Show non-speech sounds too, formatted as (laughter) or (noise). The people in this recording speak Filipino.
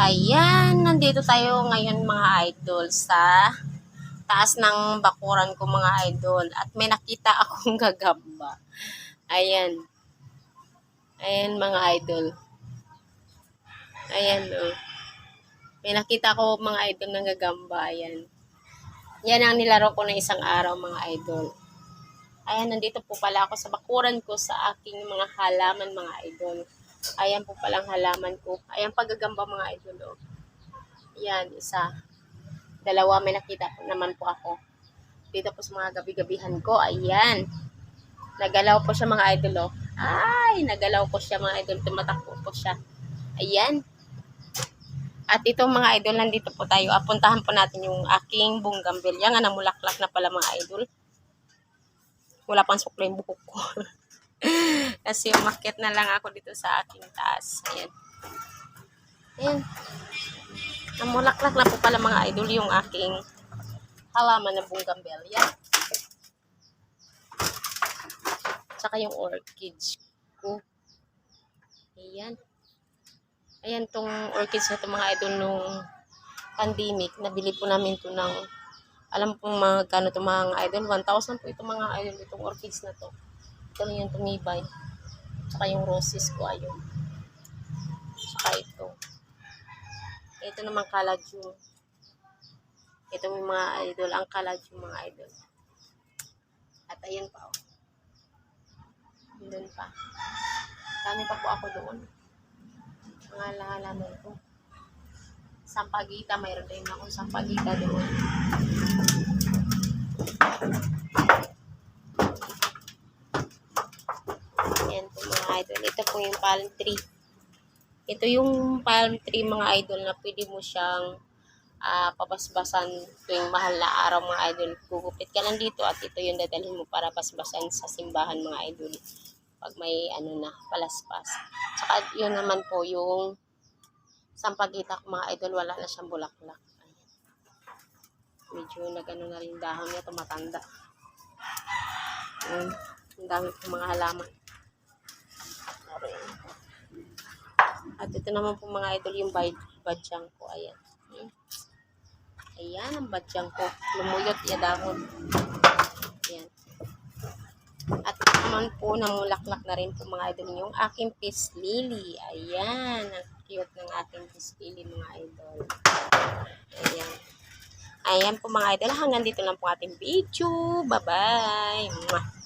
Ayan, nandito tayo ngayon mga idol sa taas ng bakuran ko mga idol. At may nakita (laughs) akong gagamba. Ayan. Ayan mga idol. Ayan oh. May nakita ko mga idol ng gagamba. Ayan. Yan ang nilaro ko na isang araw mga idol. Ayan, nandito po pala ako sa bakuran ko sa aking mga halaman mga idol. Ayan po palang halaman ko. Ayan paggagamba mga idol. Oh. Yan, isa. Dalawa, may nakita po naman po ako. Dito po sa mga gabi-gabihan ko. Ayan. Nagalaw po siya mga idol. Oh. Ay, nagalaw po siya mga idol. Tumatakbo po siya. Ayan. At ito mga idol, nandito po tayo. Apuntahan po natin yung aking bunggambil. Yan nga, namulaklak na pala mga idol. Wala pang sukla yung buhok ko. (laughs) Kasi umakyat na lang ako dito sa aking taas. Ayan. Ayan. Namulaklak na po pala mga idol yung aking halaman na bunggambil. Yan. Tsaka yung orchids ko. Ayan. Ayan tong orchids na mga idol nung pandemic. Nabili po namin to ng alam po mga kano to mga idol. 1,000 po ito mga idol. Itong orchids na to. Ito lang yung tumibay. Tsaka yung roses ko ayun. Tsaka ito. Ito naman kalajyung. Ito yung mga idol. Ang kalajyung mga idol. At ayan pa oh. Doon pa. Dami pa po ako doon. Mga lahalaman ko. Sampagita, mayroon din ako sampagita doon. Mga idol. Ito po yung palm tree. Ito yung palm tree mga idol na pwede mo siyang ah, papasbasan tuwing mahal na araw mga idol. Gugupit ka lang dito at ito yung dadalhin mo para pasbasan sa simbahan mga idol. Pag may ano na, palaspas. Tsaka yun naman po yung sampagitak mga idol, wala na siyang bulaklak. Ayan. Medyo nagano na rin dahon niya, tumatanda. Ayan. Ang dami mga halaman. At ito naman po mga idol yung bad- badyang ko. Ayan. Ayan. Ang badyang ko. Lumuyot ya dahon. Ayan. At naman po namulaklak na rin po mga idol yung aking peace lily. Ayan. Ang cute ng aking peace lily mga idol. Ayan. Ayan po mga idol. Hanggang dito lang po ating video. Bye-bye.